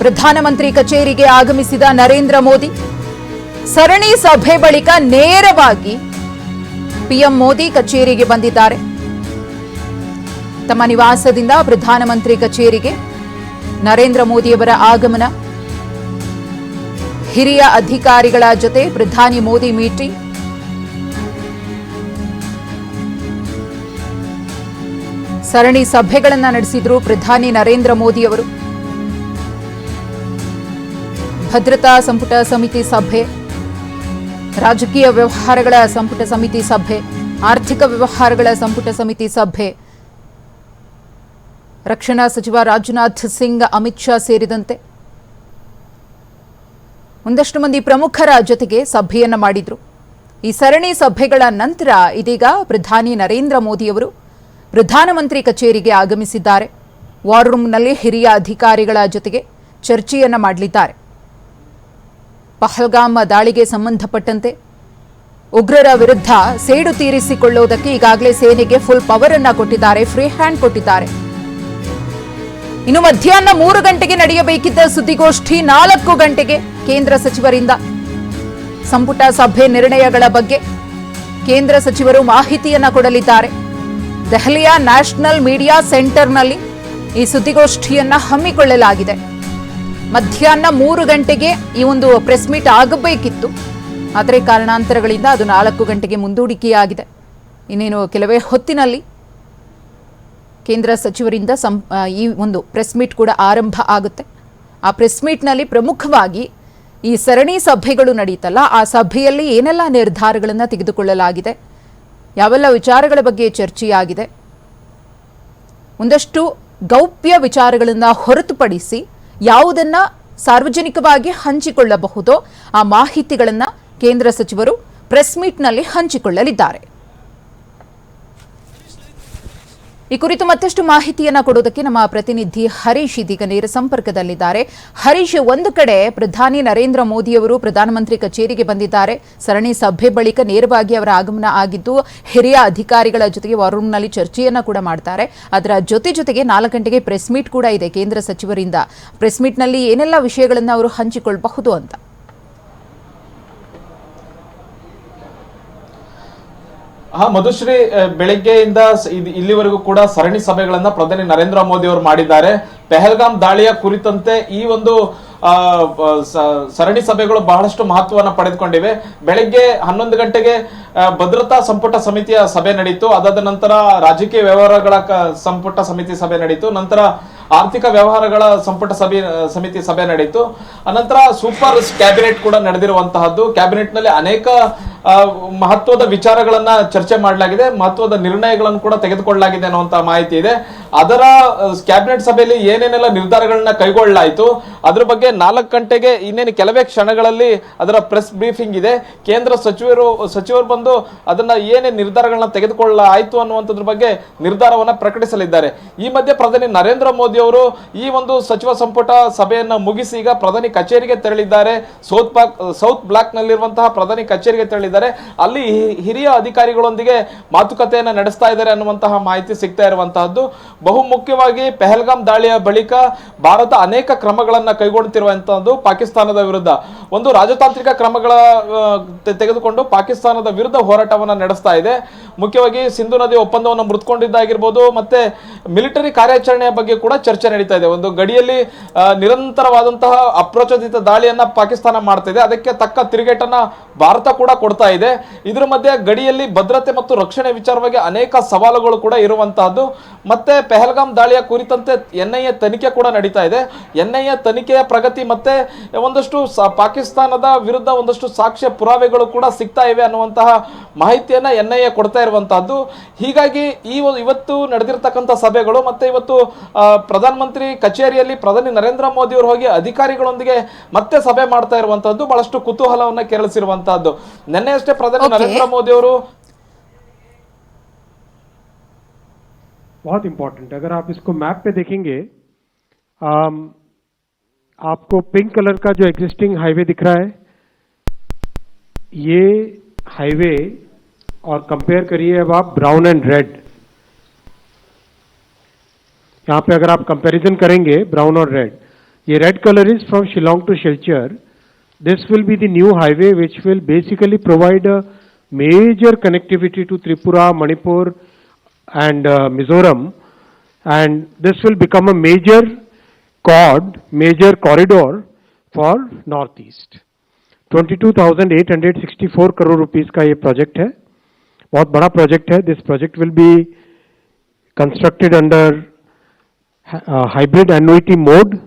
ಪ್ರಧಾನಮಂತ್ರಿ ಕಚೇರಿಗೆ ಆಗಮಿಸಿದ ನರೇಂದ್ರ ಮೋದಿ ಸರಣಿ ಸಭೆ ಬಳಿಕ ನೇರವಾಗಿ ಪಿಎಂ ಮೋದಿ ಕಚೇರಿಗೆ ಬಂದಿದ್ದಾರೆ. ತಮ್ಮ ನಿವಾಸದಿಂದ ಪ್ರಧಾನಮಂತ್ರಿ ಕಚೇರಿಗೆ ನರೇಂದ್ರ ಮೋದಿಯವರ ಆಗಮನ. ಹಿರಿಯ ಅಧಿಕಾರಿಗಳ ಜೊತೆ ಪ್ರಧಾನಿ ಮೋದಿ ಮೀಟಿಂಗ್. ಸರಣಿ ಸಭೆಗಳನ್ನು ನಡೆಸಿದ್ರು ಪ್ರಧಾನಿ ನರೇಂದ್ರ ಮೋದಿಯವರು. ಭದ್ರತಾ ಸಂಪುಟ ಸಮಿತಿ ಸಭೆ, ರಾಜಕೀಯ ವ್ಯವಹಾರಗಳ ಸಂಪುಟ ಸಮಿತಿ ಸಭೆ, ಆರ್ಥಿಕ ವ್ಯವಹಾರಗಳ ಸಂಪುಟ ಸಮಿತಿ ಸಭೆ, ರಕ್ಷಣಾ ಸಚಿವ ರಾಜನಾಥ್ ಸಿಂಗ್, ಅಮಿತ್ ಶಾ ಸೇರಿದಂತೆ. ಒಂದಷ್ಟು ಮಂದಿ ಪ್ರಮುಖರ ಜೊತೆಗೆ ಸಭೆಯನ್ನ ಮಾಡಿದ್ರು. ಈ ಸರಣಿ ಸಭೆಗಳ ನಂತರ ಇದೀಗ ಪ್ರಧಾನಿ ನರೇಂದ್ರ ಮೋದಿಯವರು ಪ್ರಧಾನಮಂತ್ರಿ ಕಚೇರಿಗೆ ಆಗಮಿಸಿದ್ದಾರೆ. ವಾರ್ ರೂಮ್ನಲ್ಲಿ ಹಿರಿಯ ಅಧಿಕಾರಿಗಳ ಜೊತೆಗೆ ಚರ್ಚೆಯನ್ನ ಮಾಡಲಿದ್ದಾರೆ. ಪಹಲ್ಗಾಮ್ ದಾಳಿಗೆ ಸಂಬಂಧಪಟ್ಟಂತೆ ಉಗ್ರರ ವಿರುದ್ಧ ಸೇಡು ತೀರಿಸಿಕೊಳ್ಳುವುದಕ್ಕೆ ಈಗಾಗಲೇ ಸೇನೆಗೆ ಫುಲ್ ಪವರ್ ಅನ್ನ ಕೊಟ್ಟಿದ್ದಾರೆ ಫ್ರೀ ಹ್ಯಾಂಡ್ ಕೊಟ್ಟಿದ್ದಾರೆ. ಇನ್ನು ಮಧ್ಯಾಹ್ನ ಮೂರು ಗಂಟೆಗೆ ನಡೆಯಬೇಕಿದ್ದ ಸುದ್ದಿಗೋಷ್ಠಿ ನಾಲ್ಕು ಗಂಟೆಗೆ ಕೇಂದ್ರ ಸಚಿವರಿಂದ. ಸಂಪುಟ ಸಭೆ ನಿರ್ಣಯಗಳ ಬಗ್ಗೆ ಕೇಂದ್ರ ಸಚಿವರು ಮಾಹಿತಿಯನ್ನ ಕೊಡಲಿದ್ದಾರೆ. ದೆಹಲಿಯ ನ್ಯಾಷನಲ್ ಮೀಡಿಯಾ ಸೆಂಟರ್ನಲ್ಲಿ ಈ ಸುದ್ದಿಗೋಷ್ಠಿಯನ್ನ ಹಮ್ಮಿಕೊಳ್ಳಲಾಗಿದೆ. ಮಧ್ಯಾಹ್ನ ಮೂರು ಗಂಟೆಗೆ ಈ ಒಂದು ಪ್ರೆಸ್ ಮೀಟ್ ಆಗಬೇಕಿತ್ತು. ಆದರೆ ಕಾರಣಾಂತರಗಳಿಂದ ಅದು ನಾಲ್ಕು ಗಂಟೆಗೆ ಮುಂದೂಡಿಕೆಯಾಗಿದೆ. ಇನ್ನೇನು ಕೆಲವೇ ಹೊತ್ತಿನಲ್ಲಿ ಕೇಂದ್ರ ಸಚಿವರಿಂದ ಸಂ ಈ ಒಂದು ಪ್ರೆಸ್ ಮೀಟ್ ಕೂಡ ಆರಂಭ ಆಗುತ್ತೆ. ಆ ಪ್ರೆಸ್ ಮೀಟ್ನಲ್ಲಿ ಪ್ರಮುಖವಾಗಿ ಈ ಸರಣಿ ಸಭೆಗಳು ನಡೀತಲ್ಲ. ಆ ಸಭೆಯಲ್ಲಿ ಏನೆಲ್ಲ ನಿರ್ಧಾರಗಳನ್ನು ತೆಗೆದುಕೊಳ್ಳಲಾಗಿದೆ? ಯಾವೆಲ್ಲ ವಿಚಾರಗಳ ಬಗ್ಗೆ ಚರ್ಚೆಯಾಗಿದೆ? ಒಂದಷ್ಟು ಗೌಪ್ಯ ವಿಚಾರಗಳನ್ನು ಹೊರತುಪಡಿಸಿ ಯಾವುದನ್ನ ಸಾರ್ವಜನಿಕವಾಗಿ ಹಂಚಿಕೊಳ್ಳಬಹುದೋ ಆ ಮಾಹಿತಿಗಳನ್ನು ಕೇಂದ್ರ ಸಚಿವರು ಪ್ರೆಸ್ ಮೀಟ್ನಲ್ಲಿ ಹಂಚಿಕೊಳ್ಳಲಿದ್ದಾರೆ. ಈ ಕುರಿತು ಮತ್ತಷ್ಟು ಮಾಹಿತಿಯನ್ನ ಕೊಡೋದಕ್ಕೆ ನಮ್ಮ ಪ್ರತಿನಿಧಿ ಹರೀಶ್ ಇದೀಗ ನೇರ ಸಂಪರ್ಕದಲ್ಲಿದ್ದಾರೆ. ಹರೀಶ್, ಒಂದು ಕಡೆ ಪ್ರಧಾನಿ ನರೇಂದ್ರ ಮೋದಿಯವರು ಪ್ರಧಾನಮಂತ್ರಿ ಕಚೇರಿಗೆ ಬಂದಿದ್ದಾರೆ. ಸರಣಿ ಸಭೆ ಬಳಿಕ ನೇರವಾಗಿ ಅವರ ಆಗಮನ ಆಗಿದ್ದು, ಹಿರಿಯ ಅಧಿಕಾರಿಗಳ ಜೊತೆಗೆ ವಾರ್ ರೂಮ್ನಲ್ಲಿ ಚರ್ಚೆಯನ್ನ ಕೂಡ ಮಾಡ್ತಾರೆ. ಅದರ ಜೊತೆ ಜೊತೆಗೆ ನಾಲ್ಕು ಗಂಟೆಗೆ ಪ್ರೆಸ್ ಮೀಟ್ ಕೂಡ ಇದೆ ಕೇಂದ್ರ ಸಚಿವರಿಂದ. ಪ್ರೆಸ್ ಮೀಟ್ನಲ್ಲಿ ಏನೆಲ್ಲ ವಿಷಯಗಳನ್ನು ಅವರು ಹಂಚಿಕೊಳ್ಳಬಹುದು ಅಂತ. ಹಾ, ಮಧುಶ್ರೀ ಬೆಳಗ್ಗೆಯಿಂದ ಇಲ್ಲಿವರೆಗೂ ಕೂಡ ಸರಣಿ ಸಭೆಗಳನ್ನ ಪ್ರಧಾನಿ ನರೇಂದ್ರ ಮೋದಿ ಅವರು ಮಾಡಿದ್ದಾರೆ. ಪೆಹಲ್ಗಾಮ್ ದಾಳಿಯ ಕುರಿತಂತೆ ಈ ಒಂದು ಸರಣಿ ಸಭೆಗಳು ಬಹಳಷ್ಟು ಮಹತ್ವವನ್ನು ಪಡೆದುಕೊಂಡಿವೆ. ಬೆಳಗ್ಗೆ ಹನ್ನೊಂದು ಗಂಟೆಗೆ ಭದ್ರತಾ ಸಂಪುಟ ಸಮಿತಿಯ ಸಭೆ ನಡೀತು. ಅದಾದ ನಂತರ ರಾಜಕೀಯ ವ್ಯವಹಾರಗಳ ಸಂಪುಟ ಸಮಿತಿ ಸಭೆ ನಡೀತು. ನಂತರ ಆರ್ಥಿಕ ವ್ಯವಹಾರಗಳ ಸಂಪುಟ ಸಭೆ, ಸಮಿತಿ ಸಭೆ ನಡೆಯಿತು. ಅನಂತರ ಸೂಪರ್ ಕ್ಯಾಬಿನೆಟ್ ಕೂಡ ನಡೆದಿರುವಂತಹದ್ದು. ಕ್ಯಾಬಿನೆಟ್ನಲ್ಲಿ ಅನೇಕ ಮಹತ್ವದ ವಿಚಾರಗಳನ್ನ ಚರ್ಚೆ ಮಾಡಲಾಗಿದೆ. ಮಹತ್ವದ ನಿರ್ಣಯಗಳನ್ನು ಕೂಡ ತೆಗೆದುಕೊಳ್ಳಲಾಗಿದೆ ಅನ್ನುವಂತಹ ಮಾಹಿತಿ ಇದೆ. ಅದರ ಕ್ಯಾಬಿನೆಟ್ ಸಭೆಯಲ್ಲಿ ಏನೇನೆಲ್ಲ ನಿರ್ಧಾರಗಳನ್ನ ಕೈಗೊಳ್ಳಲಾಯಿತು, ಅದ್ರ ಬಗ್ಗೆ ನಾಲ್ಕು ಗಂಟೆಗೆ ಇನ್ನೇನು ಕೆಲವೇ ಕ್ಷಣಗಳಲ್ಲಿ ಅದರ ಪ್ರೆಸ್ ಬ್ರೀಫಿಂಗ್ ಇದೆ. ಕೇಂದ್ರ ಸಚಿವರು ಸಚಿವರು ಬಂದು ಅದನ್ನ ಏನೇ ನಿರ್ಧಾರಗಳನ್ನ ತೆಗೆದುಕೊಳ್ಳಲಾಯಿತು ಅನ್ನುವಂಥದ್ರ ಬಗ್ಗೆ ನಿರ್ಧಾರವನ್ನ ಪ್ರಕಟಿಸಲಿದ್ದಾರೆ. ಈ ಮಧ್ಯೆ ಪ್ರಧಾನಿ ನರೇಂದ್ರ ಮೋದಿ ಅವರು ಈ ಒಂದು ಸಚಿವ ಸಂಪುಟ ಸಭೆಯನ್ನ ಮುಗಿಸಿ ಈಗ ಪ್ರಧಾನಿ ಕಚೇರಿಗೆ ತೆರಳಿದ್ದಾರೆ. ಸೌತ್ ಬ್ಲಾಕ್ ಸೌತ್ ಬ್ಲಾಕ್ ನಲ್ಲಿರುವಂತಹ ಪ್ರಧಾನಿ ಕಚೇರಿಗೆ ತೆರಳಿದ್ದಾರೆ. ಅಲ್ಲಿ ಹಿರಿಯ ಅಧಿಕಾರಿಗಳೊಂದಿಗೆ ಮಾತುಕತೆಯನ್ನ ನಡೆಸ್ತಾ ಇದ್ದಾರೆ ಅನ್ನುವಂತಹ ಮಾಹಿತಿ ಸಿಗ್ತಾ ಇರುವಂತಹದ್ದು. ಬಹು ಮುಖ್ಯವಾಗಿ ಪೆಹಲ್ಗಾಮ್ ದಾಳಿಯ ಬಳಿಕ ಭಾರತ ಅನೇಕ ಕ್ರಮಗಳನ್ನು ಕೈಗೊಳ್ಳುತ್ತಿರುವಂತಹದ್ದು ಪಾಕಿಸ್ತಾನದ ವಿರುದ್ಧ. ಒಂದು ರಾಜತಾಂತ್ರಿಕ ಕ್ರಮಗಳ ತೆಗೆದುಕೊಂಡು ಪಾಕಿಸ್ತಾನದ ವಿರುದ್ಧ ಹೋರಾಟವನ್ನ ನಡೆಸ್ತಾ ಇದೆ. ಮುಖ್ಯವಾಗಿ ಸಿಂಧು ನದಿ ಒಪ್ಪಂದವನ್ನು ಮೃತ್ಕೊಂಡಿದ್ದಾಗಿರ್ಬೋದು ಮತ್ತೆ ಮಿಲಿಟರಿ ಕಾರ್ಯಾಚರಣೆಯ ಬಗ್ಗೆ ಕೂಡ ಚರ್ಚೆ ನಡೀತಾ ಇದೆ. ಒಂದು ಗಡಿಯಲ್ಲಿ ನಿರಂತರವಾದಂತಹ ಅಪ್ರಚೋದಿತ ದಾಳಿಯನ್ನ ಪಾಕಿಸ್ತಾನ ಮಾಡ್ತಾ ಇದೆ ಅದಕ್ಕೆ ತಕ್ಕ ತಿರುಗೇಟನ್ನ ಭಾರತ ಕೂಡ ಕೊಡ್ತಾ ಇದೆ. ಇದರ ಮಧ್ಯೆ ಗಡಿಯಲ್ಲಿ ಭದ್ರತೆ ಮತ್ತು ರಕ್ಷಣೆ ವಿಚಾರವಾಗಿ ಅನೇಕ ಸವಾಲುಗಳು ಕೂಡ ಇರುವಂತಹದ್ದು. ಮತ್ತೆ ಪೆಹಲ್ಗಾಮ್ ದಾಳಿಯ ಕುರಿತಂತೆ ಎನ್ ಐ ಎ ತನಿಖೆ ಕೂಡ ನಡೀತಾ ಇದೆ. ಎನ್ ಐ ಎ ತನಿಖೆಯ ಪ್ರಗತಿ ಮತ್ತೆ ಒಂದಷ್ಟು ಪಾಕಿಸ್ತಾನದ ವಿರುದ್ಧ ಒಂದಷ್ಟು ಸಾಕ್ಷ್ಯ ಪುರಾವೆಗಳು ಕೂಡ ಸಿಗ್ತಾ ಇವೆ ಅನ್ನುವಂತಹ ಮಾಹಿತಿಯನ್ನ ಎನ್ ಐ ಎ ಕೊಡ್ತಾ ಇರುವಂತಹದ್ದು. ಹೀಗಾಗಿ ಈ ಇವತ್ತು ನಡೆದಿರ್ತಕ್ಕಂಥ ಸಭೆಗಳು ಮತ್ತೆ ಇವತ್ತು ಪ್ರಧಾನಮಂತ್ರಿ ಕಚೇರಿಯಲ್ಲಿ ಪ್ರಧಾನಿ ನರೇಂದ್ರ ಮೋದಿ ಅವರು ಹೋಗಿ ಅಧಿಕಾರಿಗಳೊಂದಿಗೆ ಮತ್ತೆ ಸಭೆ ಮಾಡ್ತಾ ಇರುವಂತಹದ್ದು. ಬಹಳಷ್ಟು ಕುತೂಹಲವನ್ನ ಕೆರಳಿಸಿರುವಂತಹದ್ದು. ನಿನ್ನೆ ಅಷ್ಟೇ ಪ್ರಧಾನಿ ನರೇಂದ್ರ ಮೋದಿ ಅವರು बहुत इम्पोर्टेंट अगर आप इसको मैप पे देखेंगे आम, आपको पिंक कलर का जो एग्जिस्टिंग हाईवे दिख रहा है ये हाईवे और कंपेयर करिए अब आप ब्राउन एंड रेड यहाँ पे अगर आप कंपैरिजन करेंगे ब्राउन और रेड ये red colour is from Shillong to Silchar this will be the new highway which will basically provide a major connectivity to Tripura Manipur and uh, Mizoram, and this will become a major chord, major corridor for Northeast. 22,864 crore rupees का ये project है बहुत बड़ा project है this project will be constructed under hybrid annuity mode